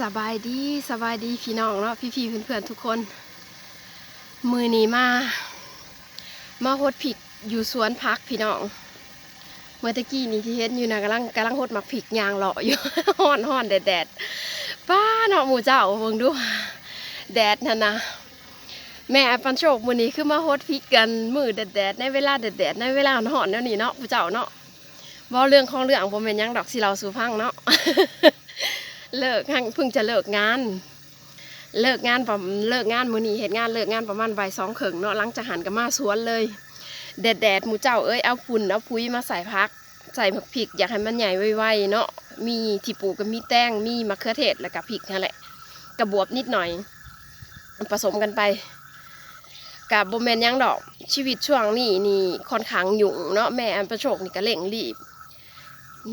สบายดีสบายดีพี่น้องเนาะพี่ๆเพื่อนๆทุกคน มือนี้มา มาหดผิกอยู่สวนพักพี่น้อง เมื่อตะกี้นี้ที่เห็นอยู่นะกำลังกำลังหดหมักผิกยางเลาะอยู่ฮ้อนฮ้อนแดดแดดป้าเนาะหมูเจ้าเบิ่งดู แดดนั่นนะแม่ปันโชคมือนี้คือมาหดพริกกันมือแดดแดดในเวลาแดดแดดในเวลาฮ้อนเนาะนี่เนาะผู้เจ้าเนาะว่าเรื่องของเรื่องผมเป็นยังดอกสิเราสู่ฟังเนาะ เลิกงานเพิ่งจะเลิกงาน เลิกงานประมาณเลิกงานมื้อนี้เฮ็ดงานเลิกงานประมาณบ่ายสองครึ่งเนาะหลังจากหันก็มาสวนเลย แดดแดดหมูเจ้าเอ้ยเอาพุ่นเอาพุ้ยมาใส่พัก ใส่ผักพริกอยากให้มันใหญ่ไวๆเนาะมีที่ปลูกก็มีแต้งมีมะเขือเทศแล้วก็พริกนั่นแหละกระบวบนิดหน่อย ผสมกันไปกับโบแมนยังดอกชีวิตช่วงนี้นี่ค่อนข้างยุ่งเนาะแม่อันประโชคนี่ก็เร่งรีบ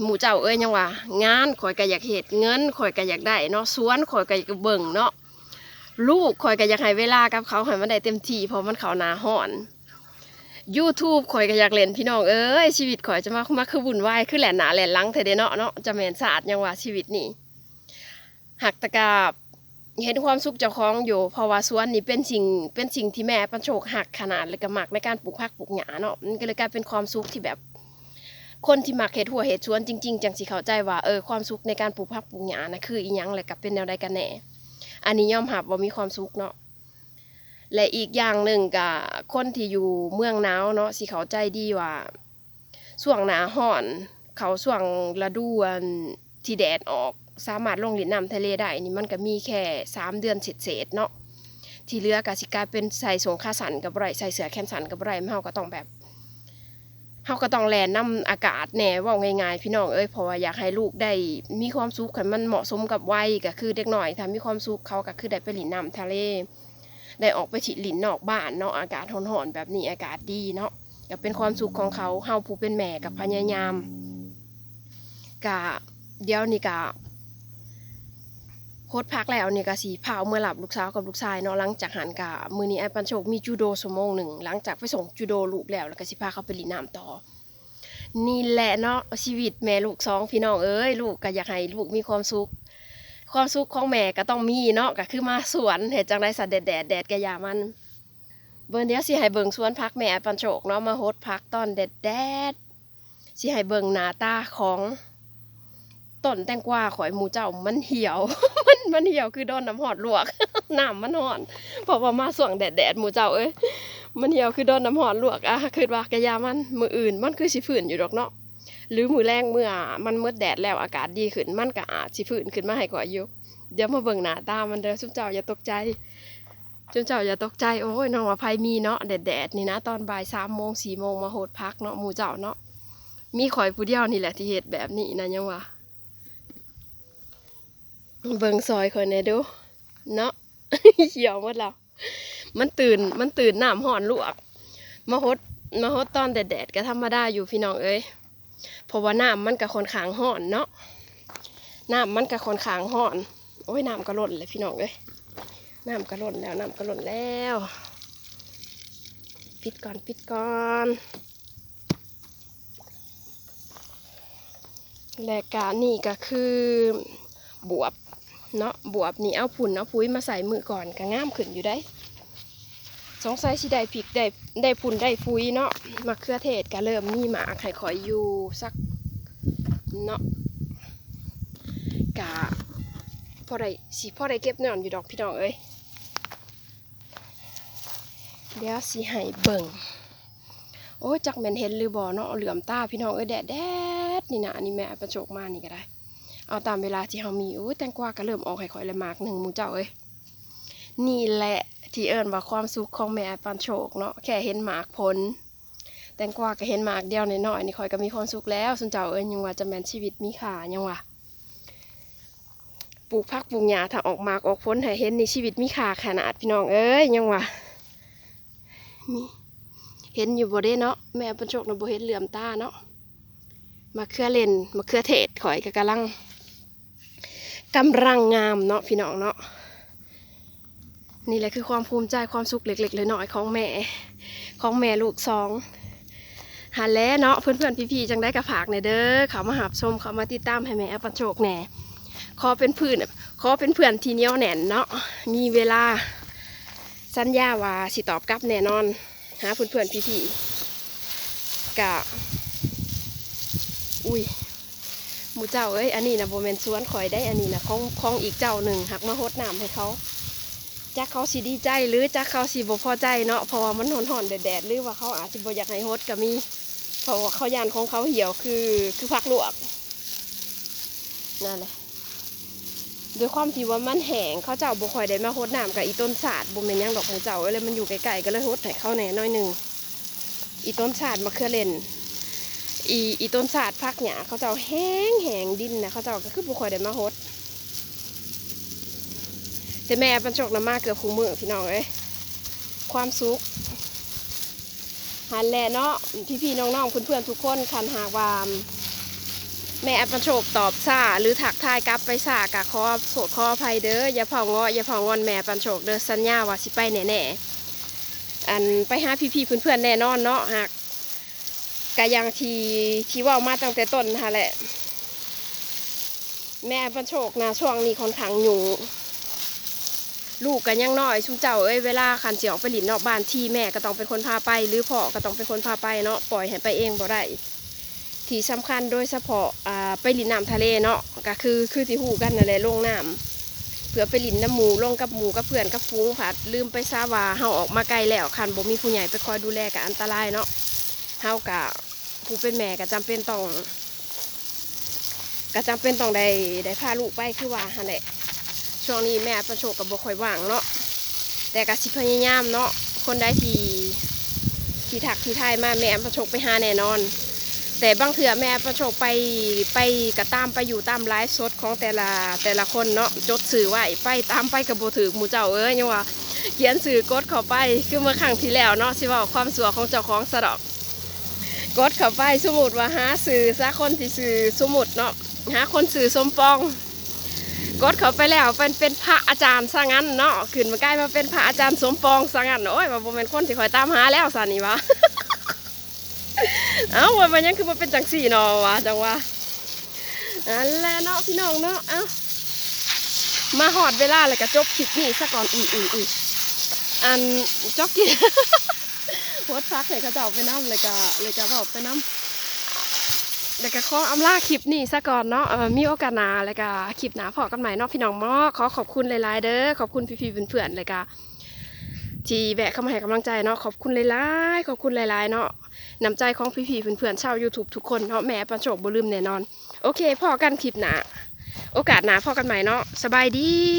หมู่เจ้าเอ้ยยังว่างานข่อยก็อยากเฮ็ดเงินข่อยก็อยากได้เนาะสวนข่อยก็อยากเบิ่งเนาะลูกข่อยก็อยากให้เวลากับเขาให้มันได้เต็มที่เพราะมันเขาหนาฮ้อน YouTube ข่อยก็อยากเล่นพี่น้องเอ้ยชีวิตข่อยจะมามาคือวุ่นวายคือแหลนหนาแหลนลังเธอเดเนาะเนาะจะแมนศาสตร์ยังว่าชีวิตนี่หักตะกาบเห็นความสุขเจ้าของอยู่เพราะว่าสวนนี่เป็นสิ่งเป็นสิ่งที่แม่ปันโชคหักขนาดเลยก็มักในการปลูกผักปลูกหญ้าเนาะมันก็เลยกลายเป็นความสุขที่แบบ คนที่มักเฮ็ดหัวเฮ็ดสวนจริง ๆ จังสิเข้าใจว่าเออความสุขในการปลูกผักปลูกหญ้านะคืออีหยังและกับเป็นแนวใดกันแน่อันนี้ยอมรับว่ามีความสุขเนาะและอีกอย่างหนึ่งก็คนที่อยู่เมืองหนาวเนาะสิเข้าใจดีว่าช่วงหน้าร้อน เขาช่วงฤดูนที่แดดออกสามารถลงเล่นน้ำทะเลได้นี่มันก็มีแค่สามเดือนเศษเนาะที่เหลือก็สิกลายเป็นใส่สงขาสันกับไรใส่เสือแขนสันกับไรเฮาก็ต้องแบบ เฮาก็ต้องแลนน้ำอากาศแหน่ว่าง่ายๆพี่น้องเอ้ยเพราะว่าอยากให้ลูกได้มีความสุขให้มันเหมาะสมกับวัยก็คือเด็กหน่อยถ้ามีความสุขเขาก็คือได้ไปหลินน้ำทะเลได้ออกไปฉิหลินนอกบ้านเนาะอากาศร้อนๆแบบนี้อากาศดีเนาะก็เป็นความสุขของเขาเฮาผู้เป็นแม่กับพยายามกะเดี๋ยวนี้กะ คตพักแล้วนี่ก็สีพาเอาเมื่อหลับลูกสาวกับลูกชายเนาะหลังจากหันกะมือนี้ไอ้ปันโชคมีจูโดสมงหนึ่งหลังจากไปส่งจูโดลูกแล้วแล้วก็สิพาเขาไปหลินน้ำต่อ นี่แหละเนาะชีวิตแม่ลูกสองพี่น้องเอ้ยลูกก็อยากให้ลูกมีความสุขความสุขของแม่ก็ต้องมีเนาะก็คือมาสวนเห็ดจังไรสัตว์แดดแดดแดดกะยามันเบิ่งเดี๋ยวสิให้เบิ่งสวนพักแม่ปันโชคเนาะมาโฮดพักตอนแดดแดดสิให้เบิ่งหน้าตาของ ต้นแตงกวาข่อยหมูเจ้ามันเหี่ยว มันมันเหี่ยวคือโดนน้ำหอดลวกน้ำมันหอนเพราะว่ามาส่วงแดดแดดหมูเจ้าเอ้ยมันเหี่ยวคือโดนน้ำหอดลวกอะคือว่ากระยามันมืออื่นมันคือสิฝืนอยู่ดอกเนาะหรือมือแรงเมื่อมันมืดแดดแล้วอากาศดีขึ้นมันก็อาจสิฟื้นขึ้นมาให้ก่อยอยู่เดี๋ยวมาเบิ่งหน้าตามันเด้อซุมเจ้าอย่าตกใจซุมเจ้าอย่าตกใจโอ้ยน้องว่าภัยมีเนาะแดดๆนี่นะตอนบ่ายสามโมงสี่โมงมาโหดพักเนาะหมูเจ้าเนาะมีข่อยผู้เดียวนี่แหละที่เฮ็ดแบบนี้นะยังว่า เบิ่งซอยข่อยแหน่เดูเนาะเหี่ยวหมดแล้วมันตื่นมันตื่นน้ำห่อนลวกมาหดมาหดตอนแดดๆก็ธรรมดาอยู่พี่น้องเอ้ยเพราะว่าน้ำมันก็ค่อนข้างห้อนเนาะน้ำมันก็ค่อนข้างห้อน โอ้ยน้ำก็ล้นเลยพี่น้องเอ้ยน้ำก็ล้นแล้วน้ำก็ล้นแล้วปิดก่อนปิดก่อนและกานี่ก็คือบวบ เนาะบวบนี่เอาผุ่นเอาพุ้ยมาใส่มือก่อนก็ง่ามขึ้นอยู่ได้สงสัยสิได้พริกได้ได้พุ่นได้ฟุยเนาะมะเขือเทศก็เริ่มมีหมากให้ขอยอยู่สักเนาะกะพอได้สิพอได้เก็บนอนอยู่ดอกพี่น้องเอ้ยเดี๋ยวสิให้เบิ่งโอ้จักแมนเห็นหรือบ่เนาะเหลื่อมตาพี่น้องเอ้ยแดดแดดนี่นะอันนี้แม่ประโจกมานี่ก็ได้ เอาตามเวลาที่เฮามีโอ้ยแตงกวาก็เริ่มออกให้ข่อยเลยหมากหนึ่งมูเจ้าเอ้ยนี่แหละที่เอิญว่าความสุขของแม่ปันโชคเนาะแค่เห็นหมากผลแตงกวาก็เห็นหมากเดียวน้อยๆนี่คอยก็มีความสุขแล้วส่วนเจ้าเอิญยังว่าจะแมนชีวิตมีค่ายังว่าปลูกผักปลูกหญ้าถ้าออกหมากออกผลให้เห็นในชีวิตมีค่าขนาดพี่น้องเอ้ยยังว่ามีเห็นอยู่บ่ได้เนาะแม่ปันโชคน่ะบ่เห็นเหลื่อมตาเนาะมะเขือเล่นมะเขือเทศข่อยก็กำลัง กำลังงามเนาะพี่น้องเนาะนี่แหละคือความภูมิใจความสุขเล็กๆเลยน้อยของแม่ของแม่ลูกสองหันแล้วเนาะเพื่อนๆพี่ๆจังได้กระฝากในอยเด้อเขามาหับชมเขามาติดตามให้แม่ปปันโชคแหน่ขอเป็นเพื่อนขอเป็นเพื่อนที่เนี้ยวแน่นเนาะมีเวลาสัญญาว่าสิตอบกลับแน่นอนหาเพื่อนๆพี่ๆกะอุ้ย มูเจ้าเอ้ยอันนี้นะโบเมนสวนข่อยได้อันนี้นะของของอีกเจ้าหนึ่งหักมาฮดน้ำให้เขาจักเขาสิดีใจหรือจักเขาสิบ่พอใจเนาะเพราะว่ามันหอนๆแดดๆหรือว่าเขาอาจจะบ่อยากให้ฮดก็มีเพราะว่าเขายานของเขาเหี่ยวคือคือพักลวกนั่นแหละด้วยความที่ว่ามันแห้งเขาเจ้าบ่ค่อยได้มาฮดน้ำกับอีต้นศาสตร์บ่แมนยังดอกมูเจ้าเอ้ยเลยมันอยู่ไกลๆก็เลยฮดให้เขาแหน่น้อยหนึ่งอีต้นศาสตร์มะเขือเล่น อีอีต้นศาสตร์พักหยาเขาเจ้าแห้งแห้งดินนะเขาเจ้าก็คือบุคอยได้มาฮดแต่แม่บรรจกน้ำมาเกือบคู่มือพี่น้องเอ้ยความสุขหันแลเนาะพี่พี่ๆน้องๆเพื่อนๆทุกคนคันหากว่าแม่บรรจกตอบซาหรือถักทายกลับไปซากะขอโสดขอภัยเด้ออย่าเผางออย่าเผางอนแม่บรรจกเด้อสัญญาว่าสิไปแน่ๆอันไปหาพี่พี่ๆเพื่อนๆแน่นอนเนาะหาก กะยังทีที่ว่ามาตั้งแต่ต้นค่ะแหละ แม่บรรโชคนะช่วงนี้ค่อนข้างอยู่ลูกกันยังน้อยชุ่มเจ้าเอ้ยเวลาขันเสียออกไปหลินนอกบ้านที่แม่ก็ต้องเป็นคนพาไป หรือพ่อก็ต้องเป็นคนพาไปเนาะปล่อยให้ไปเองบ่ได้ที่สำคัญโดยเฉพาะอ่าไปหลินน้ำทะเลเนาะก็คือคือที่หูกันนั่นแหละลงน้ำเพื่อไปหลินน้ำหมูลงกับหมูกับเพื่อนกับฟูงผัดลืมไปซาวาเฮาออกมาไกลแล้วคันบ่มีผู้ใหญ่ไปคอยดูแลก็อันตรายเนาะ เฮากะผู้เป็นแม่ก็จำเป็นต้องก็จำเป็นต้องได้ได้พาลูกไปคือว่าหั่นแหละช่วงนี้แม่ประโชคกับบ่ค่อยว่างเนาะแต่ก็สิพยายามเนาะคนได้ที่ที่ถักที่ทายมาแม่ประโชคไปหาแน่นอน แต่บางเถื่อแม่ประโชคไปไปก็ตามไปอยู่ตามไลฟ์สดของแต่ละแต่ละคนเนาะจดสื่อไว้ไปตามไปกับโบถือหมูเจ้าเอ้ยยังว่าเขียนสื่อกดเข้าไปคือเมื่อครั้งที่แล้วเนาะสิว่าความสัวของเจ้าของสะดอก กดเข้าไปสมุดว่าหาสื่อซะคนที่สื่อสมุดเนาะหาคนสื่อสมปอง กดเข้าไปแล้วเป็นเป็นพระอาจารย์ซะงั้นเนาะขึ้นมาใกล้มาเป็นพระอาจารย์สมปองซะงั้นโอ้ยว่าบ่เป็นคนที่คอยตามหาแล้วซะนี่วะเอ้าว่ามันยังคือมาเป็นจังสี่นาะวะจังว่าอันและเนาะพี่น้องเนาะเอ้ามาหอดเวลาเลยก็จบคลิปนี้ซะก่อนอุ้ยอุ้ยอุ้ยอันจบคลิป โพสต์พักเลยก็จะเอาไปน้ำเลยก็เลยก็บอกไปน้ำแล้วก็ขออำลาคลิปนี้ซะก่อนเนาะเออมีโอกาสหนาแล้วก็คลิปหนาพอกันใหม่เนาะพี่น้องมอขอขอบคุณหลายๆเด้อขอบคุณพี่ๆเพื่อนๆเลยก็ที่แวะเข้ามาให้กำลังใจเนาะขอบคุณหลายๆขอบคุณหลายๆเนาะน้ำใจของพี่ๆเพื่อนๆชาว YouTube ทุกคนเนาะแม่ประโชคบ่ลืมแน่นอน โอเคพอกันคลิปหนาโอกาสหนาพอกันใหม่เนาะสบายดี